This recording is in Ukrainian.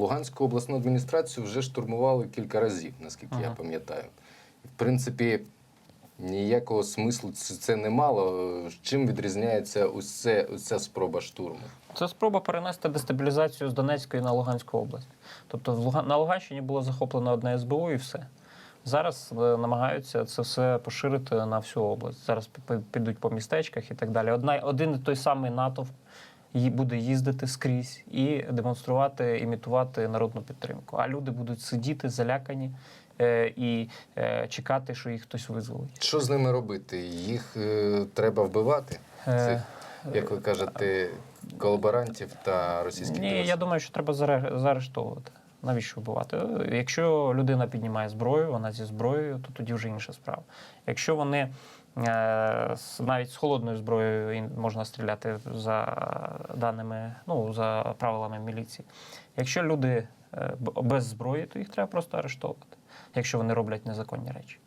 Луганську обласну адміністрацію вже штурмували кілька разів, наскільки я пам'ятаю. В принципі, ніякого смислу це не мало. Чим відрізняється ось це, ось ця спроба штурму? Це спроба перенести дестабілізацію з Донецької на Луганську область. Тобто на Луганщині було захоплено одне СБУ і все. Зараз е, намагаються це все поширити на всю область. Зараз пі- пі- підуть по містечках і так далі. Одна, один і той самий натовп буде їздити скрізь і демонструвати, імітувати народну підтримку. А люди будуть сидіти залякані е, і е, чекати, що їх хтось визволить. Що з ними робити? Їх е, треба вбивати? Е, Цих, як ви кажете, колаборантів та російських Ні, я думаю, що треба заарештовувати. Навіщо вбивати? Якщо людина піднімає зброю, вона зі зброєю, то тоді вже інша справа. Якщо вони навіть з холодною зброєю можна стріляти за даними, ну за правилами міліції. Якщо люди е, без зброї, то їх треба просто арештовувати, якщо вони роблять незаконні речі.